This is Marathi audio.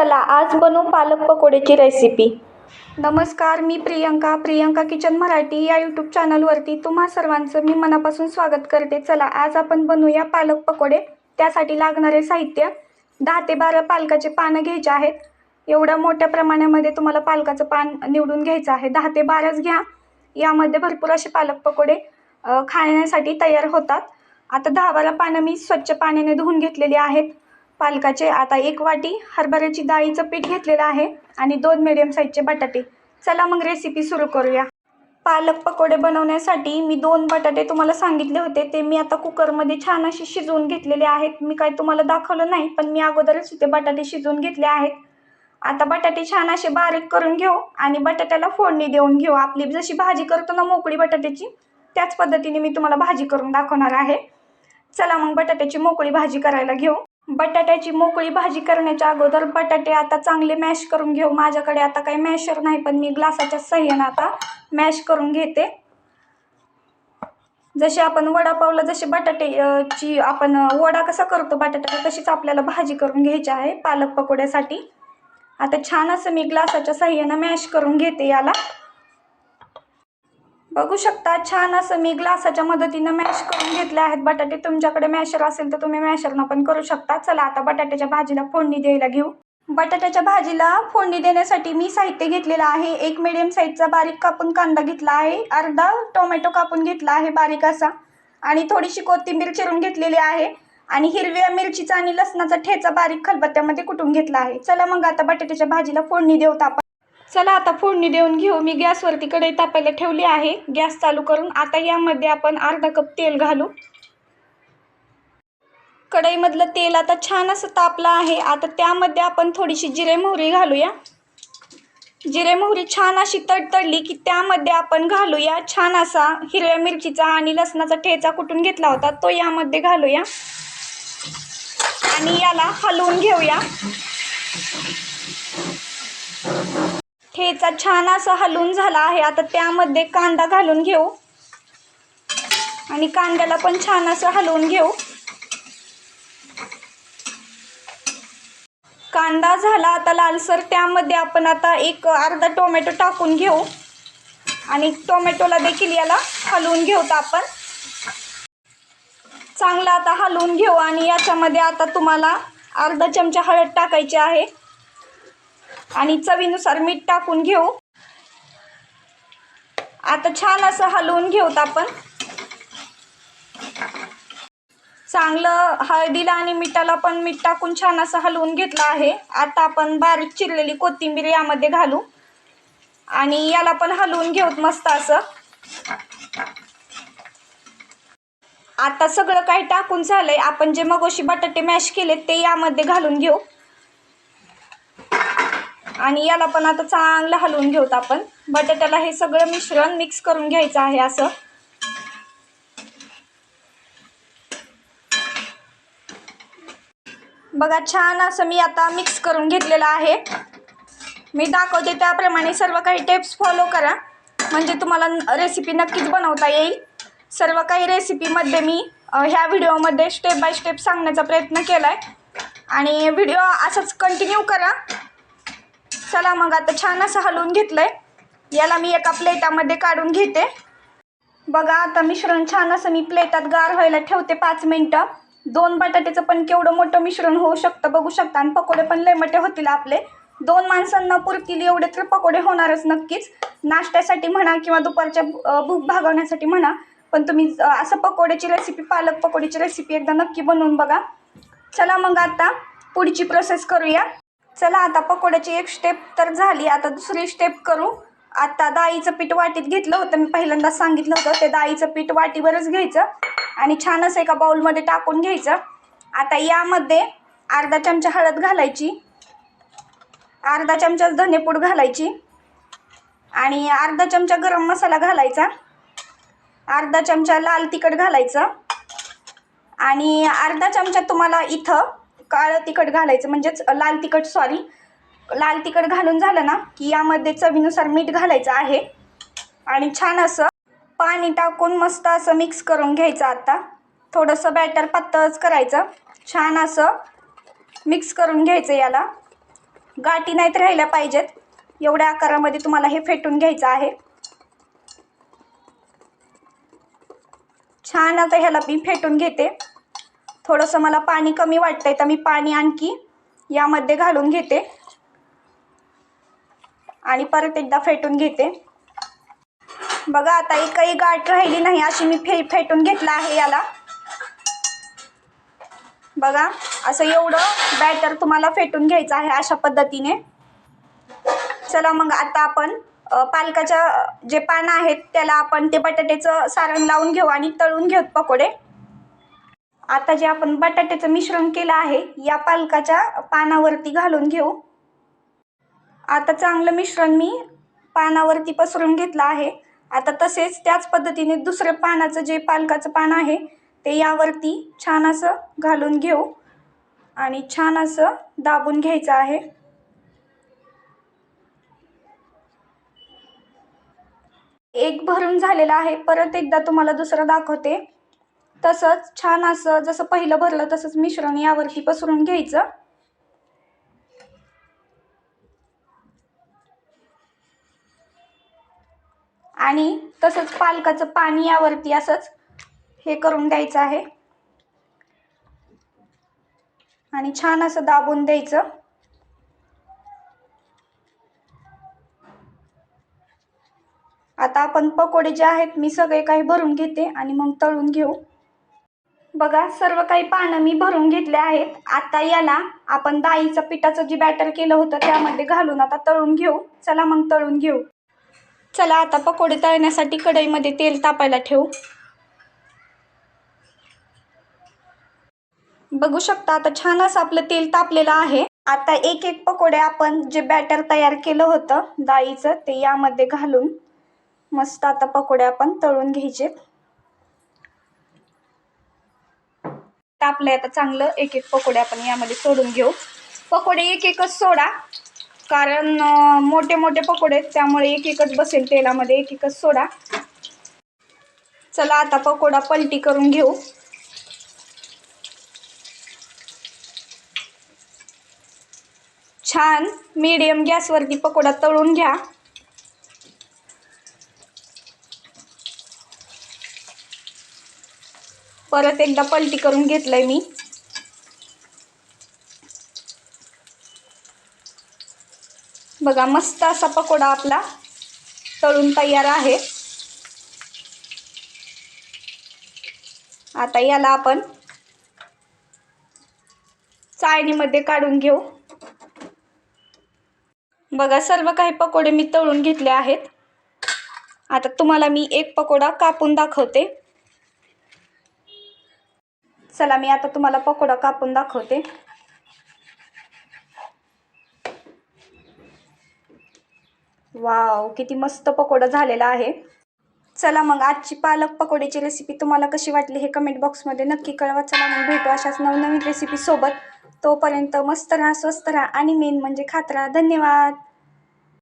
चला आज बनवू पालक पकोडेची रेसिपी नमस्कार मी प्रियंका प्रियंका किचन मराठी या यूट्यूब चॅनलवरती तुम्हा सर्वांचं मी मनापासून स्वागत करते. चला आज आपण बनवूया पालक पकोडे. त्यासाठी लागणारे साहित्य दहा ते बारा पालकाचे पानं घ्यायचे आहेत. एवढ्या मोठ्या प्रमाणामध्ये तुम्हाला पालकाचं पान निवडून घ्यायचं आहे. दहा ते बाराच घ्या. यामध्ये भरपूर असे पालक पकोडे खाण्यासाठी तयार होतात. आता दहा बारा पानं मी स्वच्छ पाण्याने धुवून घेतलेली आहेत. पालकाचे आता एक वाटी हरभऱ्याची डाळीचं पीठ घेतलेलं आहे आणि दोन मिडियम साईजचे बटाटे. चला मग रेसिपी सुरू करूया. पालक पकोडे बनवण्यासाठी मी दोन बटाटे तुम्हाला सांगितले होते ते मी आता कुकरमध्ये छान असे शिजवून घेतलेले आहेत. मी काय तुम्हाला दाखवलं नाही पण मी अगोदरच ते बटाटे शिजवून घेतले आहेत. आता बटाटे छान असे बारीक करून घेऊ आणि बटाट्याला फोडणी देऊन घेऊ. आपली जशी भाजी करतो ना मोकळी बटाट्याची त्याच पद्धतीने मी तुम्हाला भाजी करून दाखवणार आहे. चला मग बटाट्याची मोकळी भाजी करायला घेऊ. बटाट्याची मोकळी भाजी करण्याच्या अगोदर बटाटे आता चांगले मॅश करून घेऊ. माझ्याकडे आता काही मॅशर नाही पण मी ग्लासाच्या सहाय्यानं आता मॅश करून घेते. जसे आपण वडापावला जसे बटाटे ची आपण वडा कसा करतो बटाट्याचा तशीच आपल्याला भाजी करून घ्यायची आहे पालक पकोड्यासाठी. आता छान असं मी ग्लासाच्या सहाय्यानं मॅश करून घेते याला. बघू शकता छान असं मी ग्लासाच्या मदतीनं मॅश करून घेतले आहेत. बटाटे तुमच्याकडे मॅशर असेल तर तुम्ही मॅशरनं पण करू शकता. चला आता बटाट्याच्या भाजीला फोडणी द्यायला घेऊ. बटाट्याच्या भाजीला फोडणी देण्यासाठी मी साहित्य घेतलेलं आहे. एक मिडियम साईजचा बारीक कापून कांदा घेतला आहे. अर्धा टोमॅटो कापून घेतला आहे बारीक असा. आणि थोडीशी कोथिंबीर चिरून घेतलेली आहे. आणि हिरव्या मिरचीचा आणि लसणाचा ठेचा बारीक खलबत्त्यामध्ये कुटून घेतला आहे. चला मग आता बटाट्याच्या भाजीला फोडणी देऊ आपण. चला आता फोडणी देऊन घेऊ. मी गॅसवरती कढई तापायला ठेवली आहे. गॅस चालू करून आता यामध्ये आपण अर्धा कप तेल घालू. कढईमधलं तेल आता छान असं तापलं आहे. आता त्यामध्ये आपण थोडीशी जिरे मोहरी घालूया. जिरे मोहरी छान अशी तडतडली की त्यामध्ये आपण घालूया छान असा हिरव्या मिरचीचा आणि लसणाचा ठेचा कुटून घेतला होता तो यामध्ये घालूया. आणि याला हलवून घेऊया. ठेचा छान असा हलवून झाला आहे. आता त्यामध्ये कांदा घालून घेऊ. आणि कांद्याला पण छान असं हलवून घेऊ. कांदा झाला आता लालसर. त्यामध्ये आपण आता एक अर्धा टोमॅटो टाकून घेऊ. आणि टोमॅटोला देखील याला हलवून घेऊत आपण. चांगला आता हलवून घेऊ. आणि याच्यामध्ये आता तुम्हाला अर्धा चमचा हळद टाकायची आहे. आणि चवीनुसार मीठ टाकून घेऊ. आता छान असं हलवून घेऊत आपण. चांगलं हळदीला आणि मिठाला पण मीठ टाकून छान असं हलवून घेतलं आहे. आता आपण बारीक चिरलेली कोथिंबीर यामध्ये घालू. आणि याला पण हलवून घेऊत मस्त असं. आता सगळं काही टाकून झालंय. आपण जे मगोशी बटाटे मॅश केले ते यामध्ये घालून घेऊ. आणि याला पण आता चांगलं हलवून घेऊत आपण. बटाट्याला हे सगळं मिश्रण मिक्स करून घ्यायचं आहे असं. बघा छान असं मी आता मिक्स करून घेतलेलं आहे. मी दाखवते त्याप्रमाणे सर्व काही टिप्स फॉलो करा. म्हणजे तुम्हाला रेसिपी नक्कीच बनवता येईल. सर्व काही रेसिपीमध्ये मी ह्या व्हिडिओमध्ये स्टेप बाय स्टेप सांगण्याचा प्रयत्न केला आहे आणि व्हिडिओ असाच कंटिन्यू करा. चला मग आता छान असं हलवून घेतलं आहे याला मी एका प्लेटामध्ये काढून घेते. बघा आता मिश्रण छान असं मी प्लेटात गार व्हायला ठेवते पाच मिनटं. दोन बटाट्याचं पण केवढं मोठं मिश्रण होऊ शकतं बघू शकता. आणि पकोडे पण लयमटे होतील आपले. दोन माणसांना पुरतील एवढे तर पकोडे होणारच नक्कीच. नाश्त्यासाठी म्हणा किंवा दुपारच्या भूक भागवण्यासाठी म्हणा. पण तुम्ही असं पकोड्याची रेसिपी पालक पकोडीची रेसिपी एकदा नक्की बनवून बघा. चला मग आता पुढची प्रोसेस करूया. चला आता पकोड्याची एक स्टेप तर झाली. आता दुसरी स्टेप करू. आता डाळीचं पीठ वाटीत घेतलं होतं. मी पहिल्यांदा सांगितलं होतं ते डाळीचं पीठ वाटीवरच घ्यायचं आणि छानच एका बाउलमध्ये टाकून घ्यायचं. आता यामध्ये अर्धा चमचा हळद घालायची अर्धा चमचा धनेपूड घालायची आणि अर्धा चमचा गरम मसाला घालायचा अर्धा चमचा लाल तिखट घालायचं आणि अर्धा चमचा तुम्हाला इथं काळं तिखट घालायचं म्हणजेच लाल तिखट सॉरी लाल तिखट घालून झालं ना की यामध्ये चवीनुसार मीठ घालायचं आहे. आणि छान असं पाणी टाकून मस्त असं मिक्स करून घ्यायचं आता. थोडंसं बॅटर पातळच करायचं. छान असं मिक्स करून घ्यायचं याला. गाठी नाहीत राहिल्या पाहिजेत. एवढ्या आकारामध्ये तुम्हाला हे फेटून घ्यायचं आहे. छान आता ह्याला मी फेटून घेते. थोडंसं मला पाणी कमी वाटतंय तर मी पाणी आणखी यामध्ये घालून घेते. आणि परत एकदा फेटून घेते. बघा आता एकही गाठ राहिली नाही अशी मी फे फेटून घेतलं आहे याला. बघा असं एवढं बॅटर तुम्हाला फेटून घ्यायचं आहे अशा पद्धतीने. चला मग आता आपण पालकाच्या जे पानं आहेत त्याला आपण ते बटाट्याचं सारण लावून घेऊ आणि तळून घेऊ पकोडे. आता जे आपण बटाट्याचं मिश्रण केलं आहे या पालकाच्या पानावरती घालून घेऊ. आता चांगलं मिश्रण मी पानावरती पसरून घेतलं आहे. आता तसेच त्याच पद्धतीने दुसरं पानाचं जे पालकाचं पान आहे ते यावरती छान असं घालून घेऊ. आणि छान असं दाबून घ्यायचं आहे. एक भरून झालेला आहे. परत एकदा तुम्हाला दुसरं दाखवते. तसंच छान असं जसं पहिलं भरलं तसंच मिश्रण यावरती पसरून घ्यायचं. आणि तसंच पालकाचं पाणी यावरती असंच हे करून द्यायचं आहे. आणि छान असं दाबून द्यायचं. आता आपण पकोडे जे आहेत मी सगळे काही भरून घेते आणि मग तळून घेऊ. बघा सर्व काही पानं मी भरून घेतले आहेत. आता याला आपण दाईचं पिठाचं जे बॅटर केलं होतं त्यामध्ये घालून आता तळून घेऊ. चला मग तळून घेऊ. चला आता पकोडे तळण्यासाठी कढईमध्ये तेल तापायला ठेवू. बघू शकता आता छान असं आपलं तेल तापलेलं आहे. आता एक एक पकोडे आपण जे बॅटर तयार केलं होतं डाळीचं ते यामध्ये घालून मस्त आता पकोडे आपण तळून घ्यायचे तापलंय. आता चांगलं एक एक पकोडे आपण यामध्ये सोडून घेऊ. पकोडे एक एकच सोडा. कारण मोठे मोठे पकोडे आहेत त्यामुळे एक एकच बसेल तेलामध्ये एक एकच सोडा. चला आता पकोडा पलटी करून घेऊ. छान मीडियम गॅसवरती पकोडा तळून घ्या. परत एकदा पलटी करून घेतलंय मी. बघा मस्त असा पकोडा आपला तळून तयार आहे. आता याला आपण चाळणीमध्ये काढून घेऊ. बघा सर्व काही पकोडे मी तळून घेतले आहेत. आता तुम्हाला मी एक पकोडा कापून दाखवते. चला मी आता तुम्हाला पकोडा कापून दाखवते. वाव किती मस्त पकोडा झालेला आहे. चला मग आजची पालक पकोडीची रेसिपी तुम्हाला कशी वाटली हे कमेंट बॉक्समध्ये नक्की कळवा. चला मग भेटू अशाच नवनवीन रेसिपी सोबत. तोपर्यंत मस्त राहा स्वस्त राहा आणि मेन म्हणजे खात राहा. धन्यवाद.